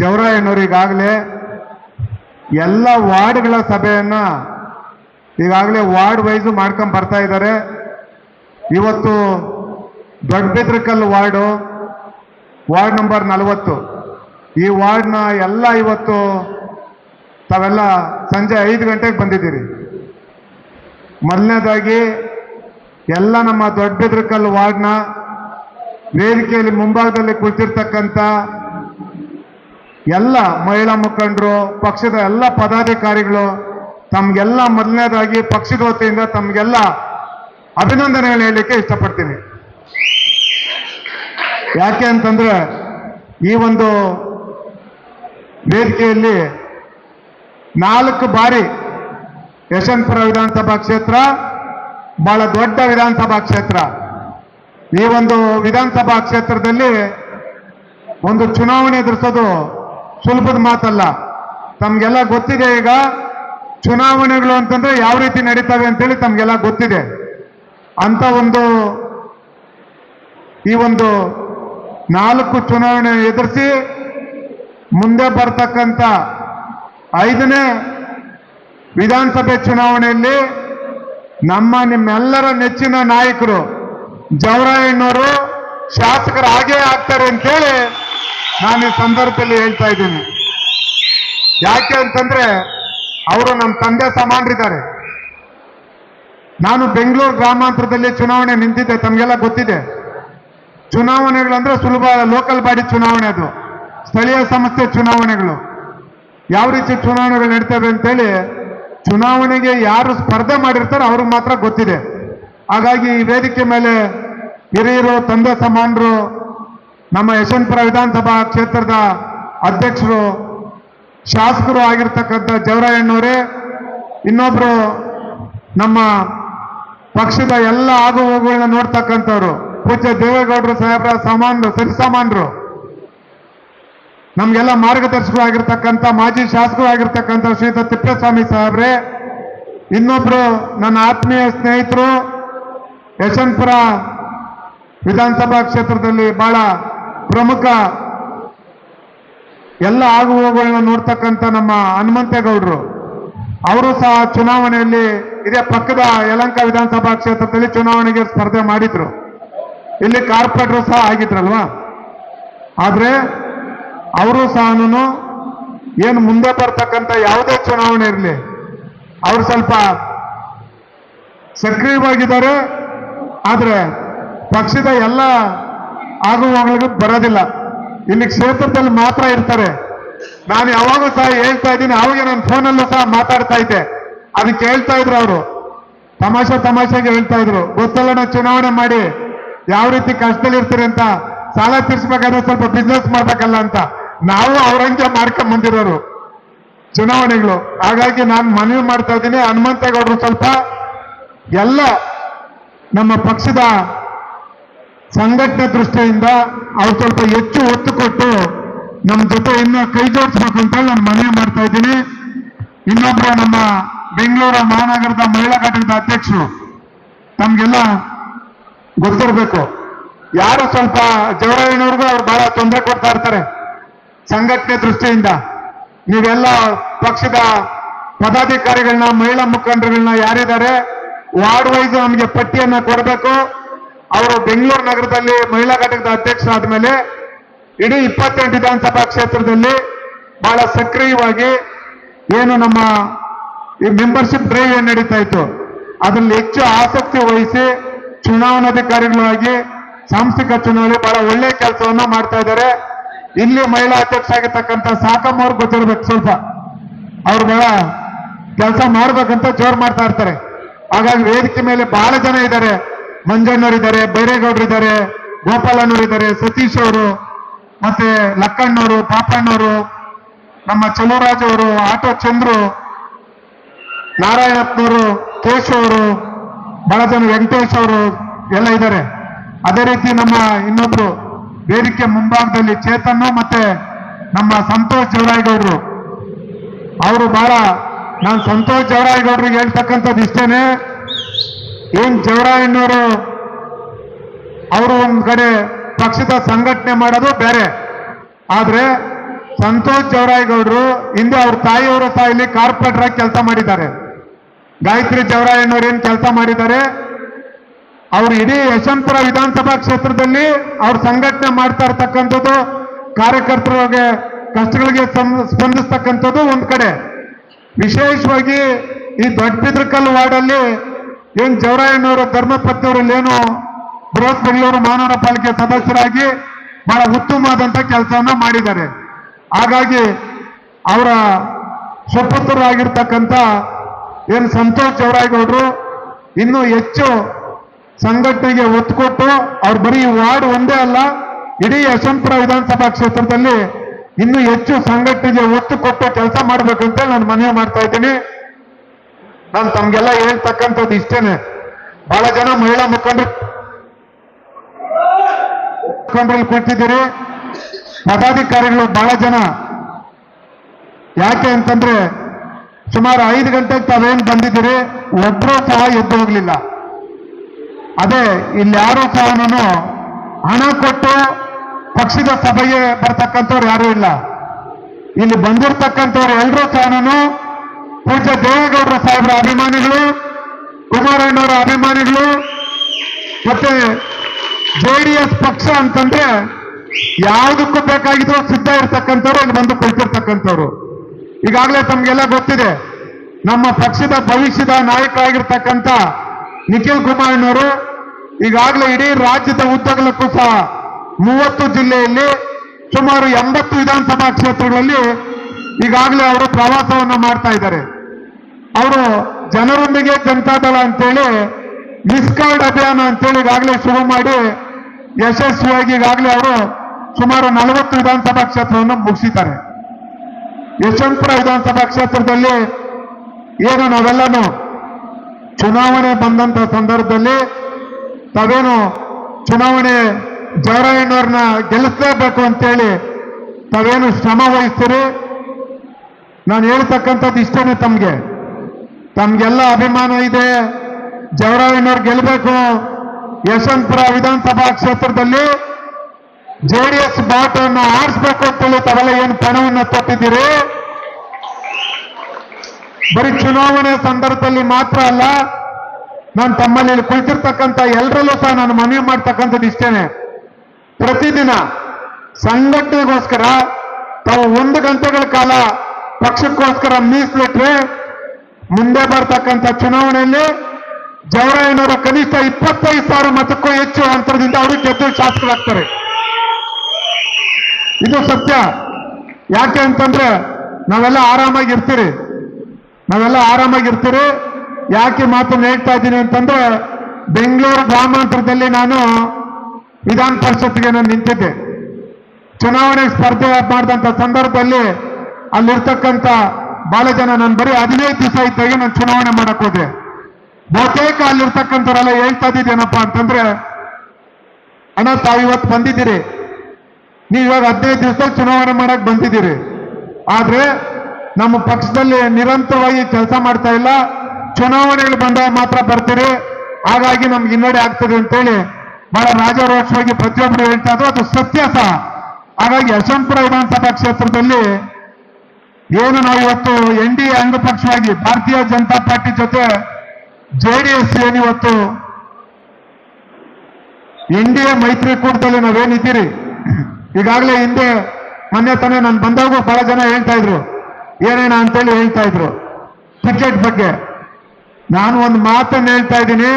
ಜವರಾಯಣ್ಣವ್ರು ಈಗಾಗಲೇ ಎಲ್ಲ ವಾರ್ಡ್ಗಳ ಸಭೆಯನ್ನ ಈಗಾಗಲೇ ವಾರ್ಡ್ ವೈಸು ಮಾಡ್ಕೊಂಡ್ ಬರ್ತಾ ಇದ್ದಾರೆ. ಇವತ್ತು ದೊಡ್ಡಬಿದ್ರಕಲ್ ವಾರ್ಡು, ವಾರ್ಡ್ ನಂಬರ್ ನಲವತ್ತು. ಈ ವಾರ್ಡ್ನ ಎಲ್ಲ ಇವತ್ತು ತಾವೆಲ್ಲ ಸಂಜೆ ಐದು ಗಂಟೆಗೆ ಬಂದಿದ್ದೀರಿ. ಮೊದಲನೇದಾಗಿ ಎಲ್ಲ ನಮ್ಮ ದೊಡ್ಡಬಿದ್ರಕಲ್ ವಾರ್ಡ್ನ ವೇದಿಕೆಯಲ್ಲಿ ಮುಂಭಾಗದಲ್ಲಿ ಕುಳಿತಿರ್ತಕ್ಕಂಥ ಎಲ್ಲ ಮಹಿಳಾ ಮುಖಂಡರು, ಪಕ್ಷದ ಎಲ್ಲ ಪದಾಧಿಕಾರಿಗಳು ತಮ್ಗೆಲ್ಲ ಮೊದಲನೇದಾಗಿ ಪಕ್ಷದ ವತಿಯಿಂದ ತಮ್ಗೆಲ್ಲ ಅಭಿನಂದನೆಗಳು ಹೇಳಲಿಕ್ಕೆ ಇಷ್ಟಪಡ್ತೀನಿ. ಯಾಕೆ ಅಂತಂದ್ರೆ ಈ ಒಂದು ವೇದಿಕೆಯಲ್ಲಿ ನಾಲ್ಕು ಬಾರಿ ಯಶವಂತಪುರ ವಿಧಾನಸಭಾ ಕ್ಷೇತ್ರ ಬಹಳ ದೊಡ್ಡ ವಿಧಾನಸಭಾ ಕ್ಷೇತ್ರ. ಈ ಒಂದು ವಿಧಾನಸಭಾ ಕ್ಷೇತ್ರದಲ್ಲಿ ಒಂದು ಚುನಾವಣೆ ಎದುರಿಸೋದು ಸುಲಭದ ಮಾತಲ್ಲ. ತಮಗೆಲ್ಲ ಗೊತ್ತಿದೆ ಈಗ ಚುನಾವಣೆಗಳು ಅಂತಂದ್ರೆ ಯಾವ ರೀತಿ ನಡೀತವೆ ಅಂತೇಳಿ ತಮ್ಗೆಲ್ಲ ಗೊತ್ತಿದೆ. ಅಂತ ಒಂದು ಈ ಒಂದು ನಾಲ್ಕು ಚುನಾವಣೆ ಎದುರಿಸಿ ಮುಂದೆ ಬರ್ತಕ್ಕಂಥ ಐದನೇ ವಿಧಾನಸಭೆ ಚುನಾವಣೆಯಲ್ಲಿ ನಮ್ಮ ನಿಮ್ಮೆಲ್ಲರ ನೆಚ್ಚಿನ ನಾಯಕರು ಜವರಾಯಣ್ಣವರು ಶಾಸಕರಾಗೇ ಆಗ್ತಾರೆ ಅಂತೇಳಿ ನಾನು ಈ ಸಂದರ್ಭದಲ್ಲಿ ಹೇಳ್ತಾ ಇದ್ದೀನಿ. ಯಾಕೆ ಅಂತಂದ್ರೆ ಅವರು ನಮ್ಮ ತಂದೆ ಸಮಾನರಿದ್ದಾರೆ. ನಾನು ಬೆಂಗಳೂರು ಗ್ರಾಮಾಂತರದಲ್ಲಿ ಚುನಾವಣೆ ನಿಂತಿದ್ದೆ, ತಮಗೆಲ್ಲ ಗೊತ್ತಿದೆ. ಚುನಾವಣೆಗಳಂದ್ರೆ ಸುಲಭ ಲೋಕಲ್ ಬಾಡಿ ಚುನಾವಣೆ ಅದು. ಸ್ಥಳೀಯ ಸಂಸ್ಥೆ ಚುನಾವಣೆಗಳು. ಯಾವ ರೀತಿ ಚುನಾವಣೆಗಳು ನಡೀತವೆ ಅಂತೇಳಿ ಚುನಾವಣೆಗೆ ಯಾರು ಸ್ಪರ್ಧೆ ಮಾಡಿರ್ತಾರೋ ಅವ್ರಿಗೆ ಮಾತ್ರ ಗೊತ್ತಿದೆ. ಹಾಗಾಗಿ ಈ ವೇದಿಕೆ ಮೇಲೆ ಹಿರಿಯರು, ತಂದೆ ಸಮಾನರು ನಮ್ಮ ಯಶವಂತಪುರ ವಿಧಾನಸಭಾ ಕ್ಷೇತ್ರದ ಅಧ್ಯಕ್ಷರು, ಶಾಸಕರು ಆಗಿರ್ತಕ್ಕಂಥ ಜವರಾಯಣ್ಣವರೇ ಇನ್ನೊಬ್ಬರು ನಮ್ಮ ಪಕ್ಷದ ಎಲ್ಲ ಆಗು ಹೋಗುಗಳನ್ನ ನೋಡ್ತಕ್ಕಂಥವ್ರು, ಪೂಜ್ಯ ದೇವೇಗೌಡರು ಸಾಹೇಬರ ಸಾಮಾನ್ರು ಸರಿಸಾಮಾನ್ರು ನಮ್ಗೆಲ್ಲ ಮಾರ್ಗದರ್ಶಕರು ಆಗಿರ್ತಕ್ಕಂಥ ಮಾಜಿ ಶಾಸಕರು ಆಗಿರ್ತಕ್ಕಂಥ ಶ್ರೀಯುತ ತಿಪ್ಪೇಸ್ವಾಮಿ ಸಾಹೇಬ್ರೆ, ಇನ್ನೊಬ್ರು ನನ್ನ ಆತ್ಮೀಯ ಸ್ನೇಹಿತರು, ಯಶವಂತಪುರ ವಿಧಾನಸಭಾ ಕ್ಷೇತ್ರದಲ್ಲಿ ಬಹಳ ಪ್ರಮುಖ ಎಲ್ಲ ಆಗು ಹೋಗುಗಳನ್ನ ನೋಡ್ತಕ್ಕಂಥ ನಮ್ಮ ಹನುಮಂತೇಗೌಡರು. ಅವರು ಸಹ ಚುನಾವಣೆಯಲ್ಲಿ ಇದೇ ಪಕ್ಕದ ಯಲಂಕ ವಿಧಾನಸಭಾ ಕ್ಷೇತ್ರದಲ್ಲಿ ಚುನಾವಣೆಗೆ ಸ್ಪರ್ಧೆ ಮಾಡಿದ್ರು. ಇಲ್ಲಿ ಕಾರ್ಪೊರೇಟರ್ ಸಹ ಆಗಿದ್ರಲ್ವಾ? ಆದರೆ ಅವರು ಸಹ ಏನು ಮುಂದೆ ಬರ್ತಕ್ಕಂಥ ಯಾವುದೇ ಚುನಾವಣೆ ಇರಲಿ, ಅವರು ಸ್ವಲ್ಪ ಸಕ್ರಿಯವಾಗಿದ್ದಾರೆ. ಆದರೆ ಪಕ್ಷದ ಎಲ್ಲ ಆಗುವಗಳಿಗೆ ಬರೋದಿಲ್ಲ. ಇಲ್ಲಿ ಕ್ಷೇತ್ರದಲ್ಲಿ ಮಾತ್ರ ಇರ್ತಾರೆ. ನಾನು ಯಾವಾಗೂ ಸಹ ಹೇಳ್ತಾ ಇದ್ದೀನಿ, ಅವಾಗ ನನ್ನ ಫೋನಲ್ಲೂ ಸಹ ಮಾತಾಡ್ತಾ ಇದ್ದೆ. ಅದಕ್ಕೆ ಹೇಳ್ತಾ ಇದ್ರು ಅವರು. ತಮಾಷೆ ತಮಾಷೆಗೆ ಹೇಳ್ತಾ ಇದ್ರು. ಗೊತ್ತಲ್ಲ ಚುನಾವಣೆ ಮಾಡಿ ಯಾವ ರೀತಿ ಕಷ್ಟದಲ್ಲಿ ಇರ್ತೀರಿ ಅಂತ. ಸಾಲ ತೀರ್ಸ್ಬೇಕಾದ್ರೆ ಸ್ವಲ್ಪ ಬಿಸ್ನೆಸ್ ಮಾಡ್ಬೇಕಲ್ಲ ಅಂತ. ನಾವು ಅವರಂಗೆ ಮಾಡ್ಕೊಂಡ್ ಬಂದಿರೋರು. ಚುನಾವಣೆಗಳು. ಹಾಗಾಗಿ ನಾನು ಮನವಿ ಮಾಡ್ತಾ ಇದ್ದೀನಿ, ಹನುಮಂತೇಗೌಡರು ಸ್ವಲ್ಪ ಎಲ್ಲ ನಮ್ಮ ಪಕ್ಷದ ಸಂಘಟನೆ ದೃಷ್ಟಿಯಿಂದ ಅವ್ರು ಸ್ವಲ್ಪ ಹೆಚ್ಚು ಒತ್ತು ಕೊಟ್ಟು ನಮ್ಮ ಜೊತೆ ಇನ್ನು ಕೈ ಜೋಡಿಸ್ಬೇಕು ಅಂತ ನಾನು ಮನವಿ ಮಾಡ್ತಾ ಇದ್ದೀನಿ. ಇನ್ನೊಬ್ರು ನಮ್ಮ ಬೆಂಗಳೂರು ಮಹಾನಗರದ ಮಹಿಳಾ ಘಟಕದ ಅಧ್ಯಕ್ಷರು, ತಮ್ಗೆಲ್ಲ ಗೊತ್ತಿರಬೇಕು. ಯಾರು ಸ್ವಲ್ಪ ಜವರಾಯಣ್ಣವ್ರಿಗೂ ಅವ್ರು ಬಹಳ ತೊಂದರೆ ಕೊಡ್ತಾ ಇರ್ತಾರೆ ಸಂಘಟನೆ ದೃಷ್ಟಿಯಿಂದ. ನೀವೆಲ್ಲ ಪಕ್ಷದ ಪದಾಧಿಕಾರಿಗಳನ್ನ, ಮಹಿಳಾ ಮುಖಂಡರುಗಳನ್ನ ಯಾರಿದ್ದಾರೆ, ವಾರ್ಡ್ ವೈಸ್ ನಮಗೆ ಪಟ್ಟಿಯನ್ನ ಕೊಡಬೇಕು. ಅವರು ಬೆಂಗಳೂರು ನಗರದಲ್ಲಿ ಮಹಿಳಾ ಘಟಕದ ಅಧ್ಯಕ್ಷರಾದ ಮೇಲೆ ಇಡೀ ಇಪ್ಪತ್ತೆಂಟು ವಿಧಾನಸಭಾ ಕ್ಷೇತ್ರದಲ್ಲಿ ಬಹಳ ಸಕ್ರಿಯವಾಗಿ ಏನು ನಮ್ಮ ಈ ಮೆಂಬರ್ಶಿಪ್ ಡ್ರೈವ್ ಏನು ನಡೀತಾ ಇತ್ತು, ಅದರಲ್ಲಿ ಹೆಚ್ಚು ಆಸಕ್ತಿ ವಹಿಸಿ ಚುನಾವಣಾಧಿಕಾರಿಗಳಾಗಿ ಸಾಂಸ್ಥಿಕ ಚುನಾವಣೆ ಬಹಳ ಒಳ್ಳೆ ಕೆಲಸವನ್ನ ಮಾಡ್ತಾ ಇದ್ದಾರೆ. ಇಲ್ಲಿ ಮಹಿಳಾ ಅಧ್ಯಕ್ಷ ಆಗಿರ್ತಕ್ಕಂಥ ಸಾಕಮ್ಮ ಅವ್ರಿಗೆ ಗೊತ್ತಿರ್ಬೇಕು ಸ್ವಲ್ಪ. ಅವ್ರು ಬಹಳ ಕೆಲಸ ಮಾಡ್ಬೇಕಂತ ಜೋರ್ ಮಾಡ್ತಾ ಇರ್ತಾರೆ. ಹಾಗಾಗಿ ವೇದಿಕೆ ಮೇಲೆ ಬಹಳ ಜನ ಇದ್ದಾರೆ. ಮಂಜಣ್ಣವ್ರು ಇದ್ದಾರೆ ಬೈರೇಗೌಡರು ಇದ್ದಾರೆ ಗೋಪಾಲನವರು ಇದ್ದಾರೆ ಸತೀಶ್ ಅವರು ಮತ್ತೆ ಲಕ್ಕಣ್ಣವರು, ಪಾಪಣ್ಣವರು, ನಮ್ಮ ಚಲುವರಾಜ್ ಅವರು ಆಟೋ ಚಂದ್ರು, ನಾರಾಯಣಪ್ಪನವರು ಕೇಶ್ ಅವರು ಬಹಳ ಜನ ವೆಂಕಟೇಶ್ ಅವರು ಎಲ್ಲ ಇದ್ದಾರೆ. ಅದೇ ರೀತಿ ನಮ್ಮ ಇನ್ನೊಬ್ರು ವೇದಿಕೆ ಮುಂಭಾಗದಲ್ಲಿ ಚೇತನ್ ಮತ್ತೆ ನಮ್ಮ ಸಂತೋಷ್ ಜವರಾಯಗೌಡರು. ಅವರು ಬಹಳ ನಾನು ಸಂತೋಷ್ ಜವರಾಯಗೌಡರಿಗೆ ಹೇಳ್ತಕ್ಕಂಥದ್ದು ಇಷ್ಟೇನೆ. ಏನ್ ಚೌರಾಯಣ್ಣವರು ಅವರು ಒಂದ್ ಕಡೆ ಪಕ್ಷದ ಸಂಘಟನೆ ಮಾಡೋದು ಬೇರೆ. ಆದ್ರೆ ಸಂತೋಷ್ ಜವರಾಯಗೌಡರು ಹಿಂದೆ ಅವ್ರ ತಾಯಿಯವರ ತಾಯಿಲಿ ಕಾರ್ಪೊರೇಟರ್ ಆಗಿ ಕೆಲಸ ಮಾಡಿದ್ದಾರೆ. ಗಾಯತ್ರಿ ಚೌರಾಯಣ್ಣವ್ರು ಏನ್ ಕೆಲಸ ಮಾಡಿದ್ದಾರೆ? ಅವರು ಇಡೀ ಯಶವಂತಪುರ ವಿಧಾನಸಭಾ ಕ್ಷೇತ್ರದಲ್ಲಿ ಅವ್ರ ಸಂಘಟನೆ ಮಾಡ್ತಾ ಇರ್ತಕ್ಕಂಥದ್ದು ಕಾರ್ಯಕರ್ತರಿಗೆ ಕಷ್ಟಗಳಿಗೆ ಸ್ಪಂದಿಸ್ತಕ್ಕಂಥದ್ದು ಒಂದ್ ಕಡೆ. ವಿಶೇಷವಾಗಿ ಈ ದೊಡ್ಡಬಿದ್ರಕಲ್ಲು ವಾರ್ಡಲ್ಲಿ ಏನ್ ಜವರಾಯಣ್ಣವರು ಧರ್ಮಪತ್ನಿಯವರಲ್ಲಿ ಏನು ಬೃಹತ್ ಬೆಂಗಳೂರು ಮಹಾನಗರ ಪಾಲಿಕೆ ಸದಸ್ಯರಾಗಿ ಬಹಳ ಉತ್ತಮವಾದಂತ ಕೆಲಸವನ್ನ ಮಾಡಿದ್ದಾರೆ. ಹಾಗಾಗಿ ಅವರ ಸ್ವಪುತ್ರರಾಗಿರ್ತಕ್ಕಂತ ಏನು ಸಂತೋಷ್ ಜವರಾಯಗೌಡರು ಇನ್ನೂ ಹೆಚ್ಚು ಸಂಘಟನೆಗೆ ಒತ್ತು ಕೊಟ್ಟು ಅವ್ರು ಬರೀ ವಾರ್ಡ್ ಒಂದೇ ಅಲ್ಲ, ಇಡೀ ಯಶವಂತಪುರ ವಿಧಾನಸಭಾ ಕ್ಷೇತ್ರದಲ್ಲಿ ಇನ್ನೂ ಹೆಚ್ಚು ಸಂಘಟನೆಗೆ ಒತ್ತು ಕೊಟ್ಟು ಕೆಲಸ ಮಾಡ್ಬೇಕಂತ ನಾನು ಮನವಿ ಮಾಡ್ತಾ ಇದ್ದೀನಿ. ನಾನು ತಮ್ಗೆಲ್ಲ ಹೇಳ್ತಕ್ಕಂಥದ್ದು ಇಷ್ಟೇನೆ. ಬಹಳ ಜನ ಮಹಿಳಾ ಮುಖಂಡರು ಮುಖಂಡರಲ್ಲಿ ಕೂತಿದ್ದೀರಿ. ಪದಾಧಿಕಾರಿಗಳು ಬಹಳ ಜನ. ಯಾಕೆ ಅಂತಂದ್ರೆ ಸುಮಾರು ಐದು ಗಂಟೆಗೆ ತಾವೇನು ಬಂದಿದ್ದೀರಿ? ಒಬ್ಬರೂ ಸಹ ಎದ್ದು ಹೋಗ್ಲಿಲ್ಲ. ಅದೇ, ಇಲ್ಲಿ ಯಾರು ಸಹ ನಾನು ಹಣ ಕೊಟ್ಟು ಪಕ್ಷದ ಸಭೆಗೆ ಬರ್ತಕ್ಕಂಥವ್ರು ಯಾರೂ ಇಲ್ಲ. ಇಲ್ಲಿ ಬಂದಿರ್ತಕ್ಕಂಥವ್ರು ಎಲ್ಲರೂ ಸಹ ನಾನು ಸಾಹೇಬರ ಅಭಿಮಾನಿಗಳು, ಕುಮಾರಣ್ಣವರ ಅಭಿಮಾನಿಗಳು, ಮತ್ತೆ ಜೆ ಡಿ ಎಸ್ ಪಕ್ಷ ಅಂತಂದ್ರೆ ಯಾವುದಕ್ಕೂ ಬೇಕಾಗಿದ್ರು ಸಿದ್ಧ ಇರ್ತಕ್ಕಂಥವ್ರು ಇಲ್ಲಿ ಬಂದು ಕುಳಿತಿರ್ತಕ್ಕಂಥವ್ರು. ಈಗಾಗಲೇ ತಮ್ಗೆಲ್ಲ ಗೊತ್ತಿದೆ, ನಮ್ಮ ಪಕ್ಷದ ಭವಿಷ್ಯದ ನಾಯಕ ನಾಯಕರಾಗಿರ್ತಕ್ಕಂಥ ನಿಖಿಲ್ ಕುಮಾರಣ್ಣವರು ಈಗಾಗಲೇ ಇಡೀ ರಾಜ್ಯದ ಉದ್ದಗಲಕ್ಕೂ ಸಹ ಮೂವತ್ತು ಜಿಲ್ಲೆಯಲ್ಲಿ ಸುಮಾರು ಎಂಬತ್ತು ವಿಧಾನಸಭಾ ಕ್ಷೇತ್ರಗಳಲ್ಲಿ ಈಗಾಗಲೇ ಅವರು ಪ್ರವಾಸವನ್ನ ಮಾಡ್ತಾ ಇದ್ದಾರೆ. ಅವರು ಜನರೊಂದಿಗೆ ಜನತಾದಳ ಅಂತೇಳಿ ಮಿಸ್ ಕಾರ್ಡ್ ಅಭಿಯಾನ ಅಂತೇಳಿ ಈಗಾಗಲೇ ಶುರು ಮಾಡಿ ಯಶಸ್ವಿಯಾಗಿ ಈಗಾಗಲೇ ಅವರು ಸುಮಾರು ನಲವತ್ತು ವಿಧಾನಸಭಾ ಕ್ಷೇತ್ರವನ್ನು ಮುಗಿಸಿದ್ದಾರೆ. ಯಶವಂತಪುರ ವಿಧಾನಸಭಾ ಕ್ಷೇತ್ರದಲ್ಲಿ ಏನು ನಾವೆಲ್ಲನೂ ಚುನಾವಣೆ ಬಂದಂತ ಸಂದರ್ಭದಲ್ಲಿ ತಾವೇನು ಚುನಾವಣೆ ಜವರಾಯಣ್ಣವ್ರನ್ನ ಗೆಲ್ಲಿಸಲೇಬೇಕು ಅಂತೇಳಿ ತಾವೇನು ಶ್ರಮ ವಹಿಸ್ತೀರಿ? ನಾನು ಹೇಳ್ತಕ್ಕಂಥದ್ದು ಇಷ್ಟೇನೆ ತಮಗೆ. ತಮ್ಗೆಲ್ಲ ಅಭಿಮಾನ ಇದೆ. ಜವರಾಯಣ್ಣವ್ರು ಗೆಲ್ಲಬೇಕು ಯಶವಂತಪುರ ವಿಧಾನಸಭಾ ಕ್ಷೇತ್ರದಲ್ಲಿ ಜೆಡಿಎಸ್ ಬಾಟನ್ನು ಆರಿಸ್ಬೇಕು ಅಂತೇಳಿ ತಾವೆಲ್ಲ ಏನು ಪಣವನ್ನು ತೊಟ್ಟಿದ್ದೀರಿ ಬರೀ ಚುನಾವಣೆ ಸಂದರ್ಭದಲ್ಲಿ ಮಾತ್ರ ಅಲ್ಲ, ನಾನು ತಮ್ಮಲ್ಲಿ ಕುಳಿತಿರ್ತಕ್ಕಂಥ ಎಲ್ಲರಲ್ಲೂ ಸಹ ನಾನು ಮನವಿ ಮಾಡ್ತಕ್ಕಂಥದ್ದು ಇಷ್ಟೇನೆ. ಪ್ರತಿದಿನ ಸಂಘಟನೆಗೋಸ್ಕರ ತಾವು ಒಂದು ಗಂಟೆಗಳ ಕಾಲ ಪಕ್ಷಕ್ಕೋಸ್ಕರ ಮೀಸಲಿಟ್ರೆ ಮುಂದೆ ಬರ್ತಕ್ಕಂಥ ಚುನಾವಣೆಯಲ್ಲಿ ಜವರಾಯನವರ ಕನಿಷ್ಠ ಇಪ್ಪತ್ತೈದು ಸಾವಿರ ಮತಕ್ಕೂ ಹೆಚ್ಚು ಅಂತರದಿಂದ ಅವರು ಗೆದ್ದು ಶಾಸಕರಾಗ್ತಾರೆ. ಇದು ಸತ್ಯ. ಯಾಕೆ ಅಂತಂದ್ರೆ ನಾವೆಲ್ಲ ಆರಾಮಾಗಿರ್ತೀರಿ. ನಾವೆಲ್ಲ ಆರಾಮಾಗಿರ್ತೀರಿ. ಯಾಕೆ ಮಾತನ್ನು ಹೇಳ್ತಾ ಇದ್ದೀನಿ ಅಂತಂದ್ರೆ ಬೆಂಗಳೂರು ಗ್ರಾಮಾಂತರದಲ್ಲಿ ನಾನು ವಿಧಾನ ಪರಿಷತ್ಗೆ ನಾನು ನಿಂತಿದ್ದೆ. ಚುನಾವಣೆ ಸ್ಪರ್ಧೆ ಮಾಡಿದಂಥ ಸಂದರ್ಭದಲ್ಲಿ ಅಲ್ಲಿರ್ತಕ್ಕಂಥ ಬಹಳ ಜನ ನಾನು ಬರೀ ಹದಿನೈದು ದಿವಸ ಇದ್ದಾಗ ನಾನು ಚುನಾವಣೆ ಮಾಡಕ್ ಹೋದೆ. ಬಹುತೇಕ ಅಲ್ಲಿರ್ತಕ್ಕಂಥವರೆಲ್ಲ ಹೇಳ್ತಾ ಇದ್ದೇನಪ್ಪ ಅಂತಂದ್ರೆ, ಅಣ್ಣ, ತಾವು ಇವತ್ತು ಬಂದಿದ್ದೀರಿ. ನೀವು ಇವಾಗ ಹದಿನೈದು ದಿವಸ ಚುನಾವಣೆ ಮಾಡಕ್ ಬಂದಿದ್ದೀರಿ. ಆದ್ರೆ ನಮ್ಮ ಪಕ್ಷದಲ್ಲಿ ನಿರಂತರವಾಗಿ ಕೆಲಸ ಮಾಡ್ತಾ ಇಲ್ಲ. ಚುನಾವಣೆಗಳು ಬಂದಾಗ ಮಾತ್ರ ಬರ್ತೀರಿ. ಹಾಗಾಗಿ ನಮ್ಗೆ ಹಿನ್ನಡೆ ಆಗ್ತದೆ ಅಂತೇಳಿ ಬಹಳ ರಾಜಾರೋಕ್ಷವಾಗಿ ಪ್ರತಿಯೊಬ್ಬರು ಹೇಳ್ತಾ ಇದ್ರು. ಅದು ಸತ್ಯ ಸಹ. ಹಾಗಾಗಿ ಯಶವಂತಪುರ ವಿಧಾನಸಭಾ ಕ್ಷೇತ್ರದಲ್ಲಿ ಏನು ನಾವು ಇವತ್ತು ಎನ್ ಡಿ ಎ ಅಂಗಪಕ್ಷವಾಗಿ ಭಾರತೀಯ ಜನತಾ ಪಾರ್ಟಿ ಜೊತೆ ಜೆಡಿಎಸ್ ಇವತ್ತು ಎನ್ ಡಿ ಎ ಮೈತ್ರಿಕೂಟದಲ್ಲಿ ನಾವೇನಿದ್ದೀರಿ ಈಗಾಗಲೇ ಹಿಂದೆ ಮೊನ್ನೆ ತಾನೇ ನಾನು ಬಂದಾಗೂ ಬಹಳ ಜನ ಹೇಳ್ತಾ ಇದ್ರು. ಏನೇನ ಅಂತೇಳಿ ಹೇಳ್ತಾ ಇದ್ರು. ಟಿಕೆಟ್ ಬಗ್ಗೆ. ನಾನು ಒಂದು ಮಾತನ್ನು ಹೇಳ್ತಾ ಇದ್ದೀನಿ.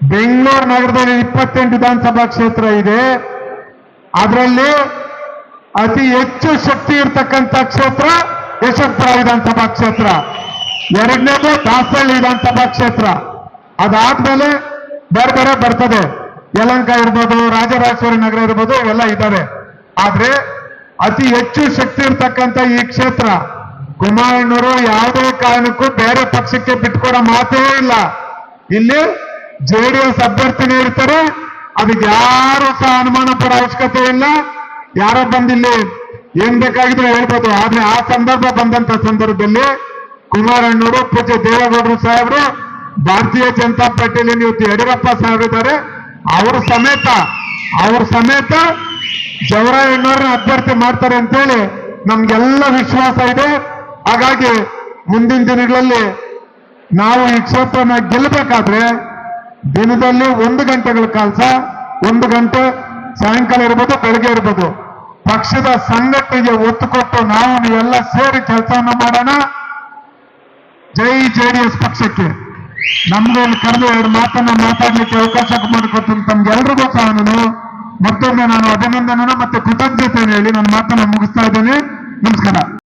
ಬೆಂಗಳೂರು ನಗರದಲ್ಲಿ ಇಪ್ಪತ್ತೆಂಟು ವಿಧಾನಸಭಾ ಕ್ಷೇತ್ರ ಇದೆ. ಅದರಲ್ಲಿ ಅತಿ ಹೆಚ್ಚು ಶಕ್ತಿ ಇರ್ತಕ್ಕಂಥ ಕ್ಷೇತ್ರ ಯಶವಂತಪುರ ವಿಧಾನಸಭಾ ಕ್ಷೇತ್ರ. ಎರಡನೇದು ದಾಸಹಳ್ಳಿ ವಿಧಾನಸಭಾ ಕ್ಷೇತ್ರ. ಅದಾದ್ಮೇಲೆ ಬೇರೆ ಬೇರೆ ಬರ್ತದೆ. ಯಲಂಕ ಇರ್ಬೋದು, ರಾಜರಾಜೇಶ್ವರಿ ನಗರ ಇರ್ಬೋದು ಇವೆಲ್ಲ ಇದ್ದಾವೆ ಆದ್ರೆ ಅತಿ ಹೆಚ್ಚು ಶಕ್ತಿ ಇರ್ತಕ್ಕಂಥ ಈ ಕ್ಷೇತ್ರ, ಕುಮಾರಣ್ಣವರು ಯಾವುದೇ ಕಾರಣಕ್ಕೂ ಬೇರೆ ಪಕ್ಷಕ್ಕೆ ಬಿಟ್ಕೊಡೋ ಮಾತೇ ಇಲ್ಲ. ಇಲ್ಲಿ ಜೆಡಿಎಸ್ ಅಭ್ಯರ್ಥಿನೇ ಇರ್ತಾರೆ. ಅದಕ್ಕೆ ಯಾರು ಸಹ ಅನುಮಾನ ಪಡೋ ಅವಶ್ಯಕತೆ ಇಲ್ಲ. ಯಾರೋ ಬಂದಿಲ್ಲಿ, ಏನ್ ಬೇಕಾಗಿದ್ರು ಹೇಳ್ಬೋದು. ಆದ್ರೆ ಆ ಸಂದರ್ಭ ಬಂದಂತ ಸಂದರ್ಭದಲ್ಲಿ ಕುಮಾರಣ್ಣವರು, ಪೂಜ್ಯ ದೇವೇಗೌಡರು ಸಾಹೇಬರು, ಭಾರತೀಯ ಜನತಾ ಪಾರ್ಟಿಯಲ್ಲಿ ಇವತ್ತು ಯಡಿಯೂರಪ್ಪ ಸಾಹೇಬರಿದ್ದಾರೆ ಅವರು ಸಮೇತ, ಅವ್ರ ಸಮೇತ ಜವರಾಯಣ್ಣವ್ರನ್ನ ಅಭ್ಯರ್ಥಿ ಮಾಡ್ತಾರೆ ಅಂತೇಳಿ ನಮ್ಗೆಲ್ಲ ವಿಶ್ವಾಸ ಇದೆ. ಹಾಗಾಗಿ ಮುಂದಿನ ದಿನಗಳಲ್ಲಿ ನಾವು ಈ ಕ್ಷೇತ್ರನ ಗೆಲ್ಲಬೇಕಾದ್ರೆ ದಿನದಲ್ಲಿ ಒಂದು ಗಂಟೆಗಳ ಕಾಲಸ ಒಂದು ಗಂಟೆ ಸಾಯಂಕಾಲ ಇರ್ಬೋದು, ಬೆಳಗ್ಗೆ ಇರ್ಬೋದು. ಪಕ್ಷದ ಸಂಘಟನೆಗೆ ಒತ್ತು ಕೊಟ್ಟು ನಾವು ನೀವೆಲ್ಲ ಸೇರಿ ಕೆಲಸವನ್ನು ಮಾಡೋಣ. ಜೈ ಜೆಡಿಎಸ್ ಪಕ್ಷಕ್ಕೆ. ನಮ್ಗೆ ಕರೆದು ಎರಡು ಮಾತನ್ನ ಮಾತಾಡ್ಲಿಕ್ಕೆ ಅವಕಾಶ ಮಾಡಿಕೊಟ್ಟು ತಮ್ಗೆಲ್ರಿಗೂ ಸಹ ನಾನು ಮತ್ತೊಮ್ಮೆ ನಾನು ಅಭಿನಂದನೆ ಮತ್ತೆ ಕೃತಜ್ಞತೆಯನ್ನು ಹೇಳಿ ನನ್ನ ಮಾತನ್ನ ಮುಗಿಸ್ತಾ ಇದ್ದೇನೆ. ನಮಸ್ಕಾರ.